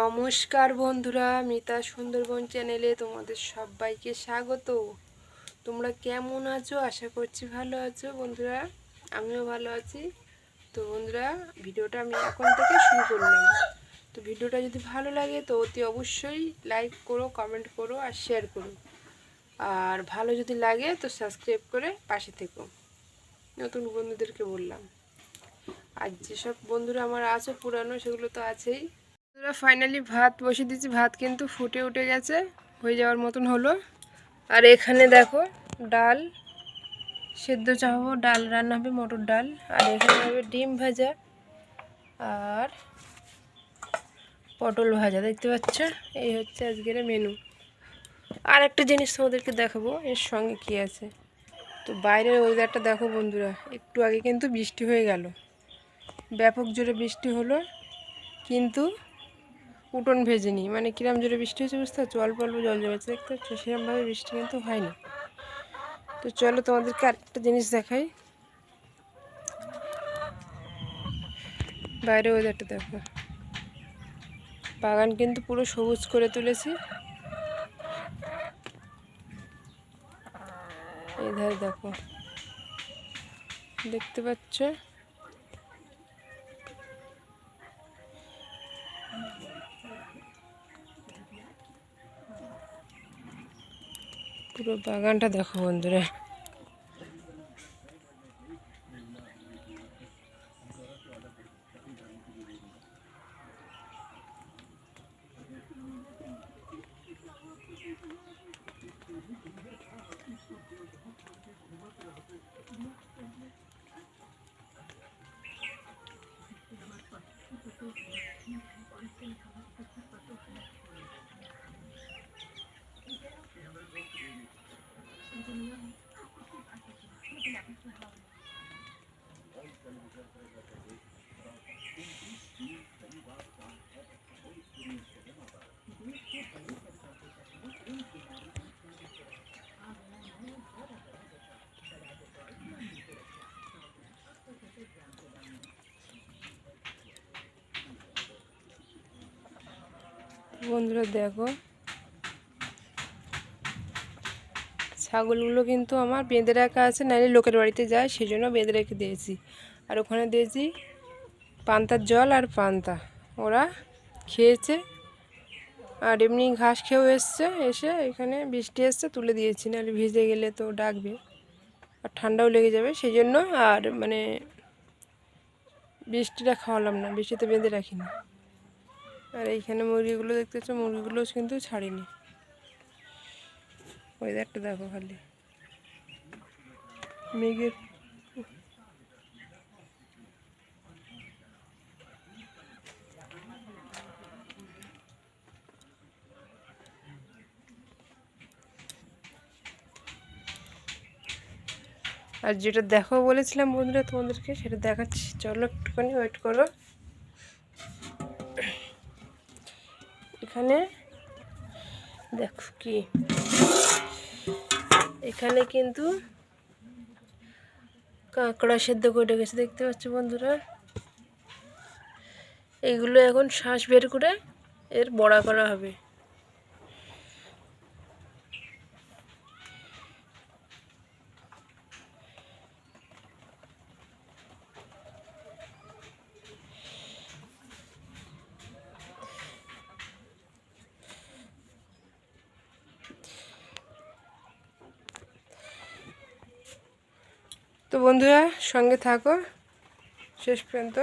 নমস্কার বন্ধুরা, মিতা সুন্দরবন চ্যানেলে তোমাদের সবাইকে স্বাগত। তোমরা কেমন আছো? আশা করছি ভালো আছো বন্ধুরা। আমিও ভালো আছি। তো বন্ধুরা, ভিডিওটা আমি এখন থেকে শুরু করলাম। তো ভিডিওটা যদি ভালো লাগে, তো অতি অবশ্যই লাইক করো, কমেন্ট করো আর শেয়ার করো। আর ভালো যদি লাগে, তো সাবস্ক্রাইব করে পাশে থেকো। নতুন বন্ধুদেরকে বললাম। আর যেসব বন্ধুরা আমার আছে পুরানো, সেগুলো তো আছেই। বন্ধুরা ফাইনালি ভাত বসিয়ে দিয়েছি। ভাত কিন্তু ফুটে উঠে গেছে, হয়ে যাওয়ার মতন হলো। আর এখানে দেখো, ডাল, সেদ্ধ চাপাবো ডাল রান্না হবে মটর ডাল। আর এখানে হবে ডিম ভাজা আর পটল ভাজা, দেখতে পাচ্ছ? এই হচ্ছে আজকের মেনু আর একটা জিনিস তোমাদেরকে দেখাবো, এর সঙ্গে কি আছে? তো বাইরের ওয়েদারটা দেখো বন্ধুরা, একটু আগে কিন্তু বৃষ্টি হয়ে গেল। ব্যাপক জোরে বৃষ্টি হলো, কিন্তু উঠোন ভেজেনি মানে কিরম জোরে বৃষ্টি হয়েছে বুঝতে পারছ? অল্প অল্প জল জমেছে, দেখতে পাচ্ছ? সেরকমভাবে বৃষ্টি কিন্তু হয়নি। তো চলো তোমাদেরকে আরেকটা জিনিস দেখাই। বাইরে ওয়েদারটা দেখো। বাগান কিন্তু পুরো সবুজ করে তুলেছি। এই ধারে দেখো। দেখতে পাচ্ছ? পুরো বাগানটা দেখো বন্ধুরা। বন্ধুরা দেখো। ছাগলগুলো কিন্তু আমার বেঁধে রাখা আছে, নাহলে লোকের বাড়িতে যায় সেই জন্য বেঁধে রেখে দিয়েছি। আর ওখানে দিয়েছি পান্তার জল আর পান্তা। ওরা খেয়েছে, আর এমনি ঘাস খেয়েও এসছে, এসে এখানে বৃষ্টি এসছে, তুলে দিয়েছি, নাহলে ভিজে গেলে তো ডাকবে, আর ঠান্ডাও লেগে যাবে সেই জন্য আর মানে বৃষ্টিটা খাওয়ালাম না, বৃষ্টিতে বেঁধে রাখিনি। আর এইখানে মুরগিগুলো দেখতেছো মুরগিগুলো কিন্তু ছাড়িনি। ওয়েদারটা দেখো খালি। মেঘের আর যেটা দেখো বলেছিলাম বন্ধুরা তোমাদেরকে, সেটা দেখাচ্ছি। চলো একটুখানি ওয়েট করো। এখানে দেখো কি? এখানে কিন্তু কাঁকড়া সেদ্ধ করে গেছে, দেখতে পাচ্ছ বন্ধুরা? এগুলো এখন শ্বাস বের করে এর বড়া করা হবে। তো বন্ধুরা সঙ্গে থাকো। শেষ পর্যন্ত।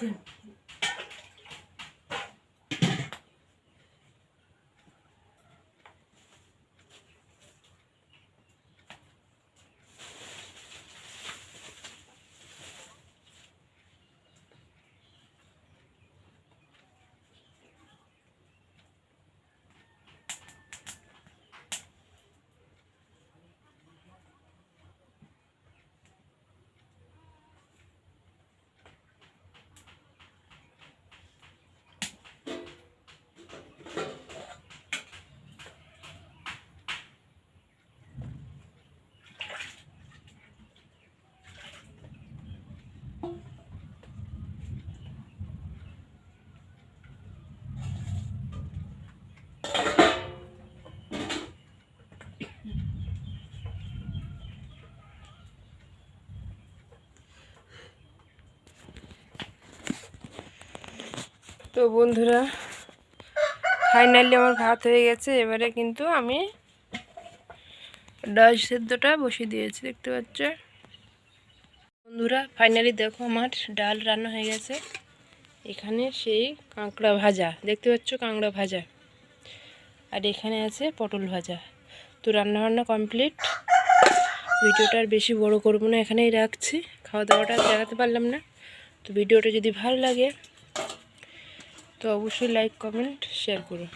дальше. তো বন্ধুরা ফাইনালি আমার ভাত হয়ে গেছে। এবারে কিন্তু আমি ডাল সেদ্ধটা বসিয়ে দিয়েছি, দেখতে পাচ্ছ? বন্ধুরা ফাইনালি দেখো আমার ডাল রান্না হয়ে গেছে। এখানে সেই কাঁকড়া ভাজা, দেখতে পাচ্ছ কাঁকড়া ভাজা? আর এখানে আছে পটল ভাজা। তো রান্না বান্না কমপ্লিট ভিডিওটা আর বেশি বড় করব না, এখানেই রাখছি। খাওয়া দাওয়াটা দেখাতে পারলাম না। তো ভিডিওটা যদি ভালো লাগে তো অবশ্যই লাইক কমেন্ট শেয়ার করো